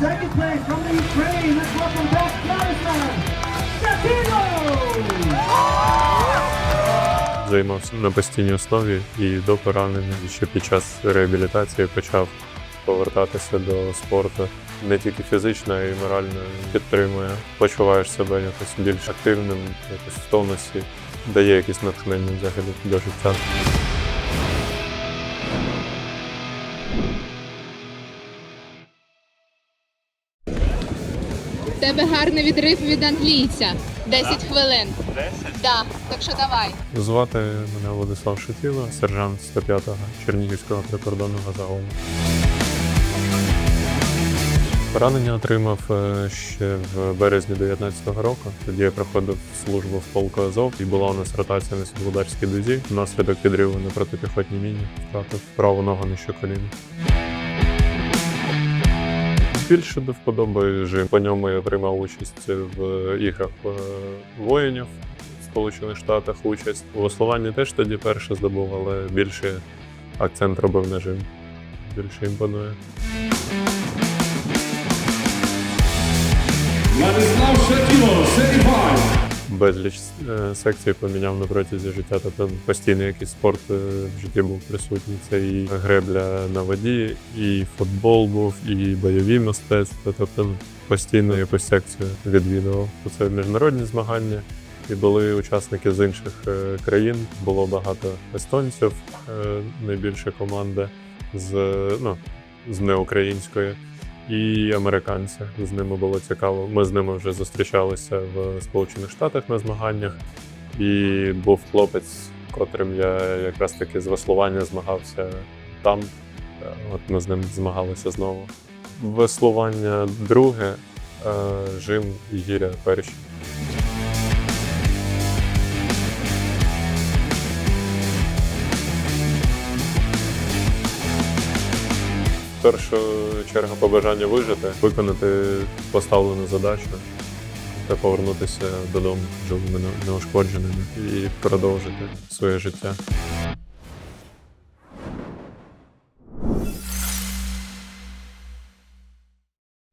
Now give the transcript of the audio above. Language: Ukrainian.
second place from the Ukraine, let's welcome back Yaroslav Statino! Займався на постійній основі і до поранення, ще під час реабілітації почав повертатися до спорту. Не тільки фізично, а й морально підтримує. Почуваєш себе якось більш активним, якось в тонусі, дає якісь натхнення взагалі до життя. Тебе гарний відрив від англійця. 10 хвилин. 10? Так, так що давай. Звати мене Владислав Шатіло, сержант 105-го Чернігівського прикордонного загону. Поранення отримав е, ще в березні 19-го року. Тоді я проходив службу в полку Азов і була у нас ротація на Світлодарській дузі. Внаслідок підриву на протипіхотній міні втратив праву ногу нижче коліна. Більше до вподоби жим. По ньому я приймав участь в іграх е, воїнів в Сполучених Штатах. Участь у веслуванні теж тоді перше здобув, але більше акцент робив на жим. Більше імпонує. Владислав Шатіло, 35. Безліч е, секцій поміняв на протязі життя. Тобто постійно якийсь спорт е, в житті був присутній. Це і гребля на воді, і футбол був, і бойові мистецтва. Тобто ну, постійно якусь секцію відвідував. Це міжнародні змагання. І були учасники з інших е, країн. Було багато естонців, найбільша команда з, ну, з неукраїнської і американці. З ними було цікаво. Ми з ними вже зустрічалися в Сполучених Штатах на змаганнях. І був хлопець, котрим я якраз таки з веслування змагався там. Е, От ми з ним змагалися знову. Веслування друге, е, жим і гіря перші. В першу чергу побажання вижити, виконати поставлену задачу та повернутися додому живими неушкодженими і продовжити своє життя.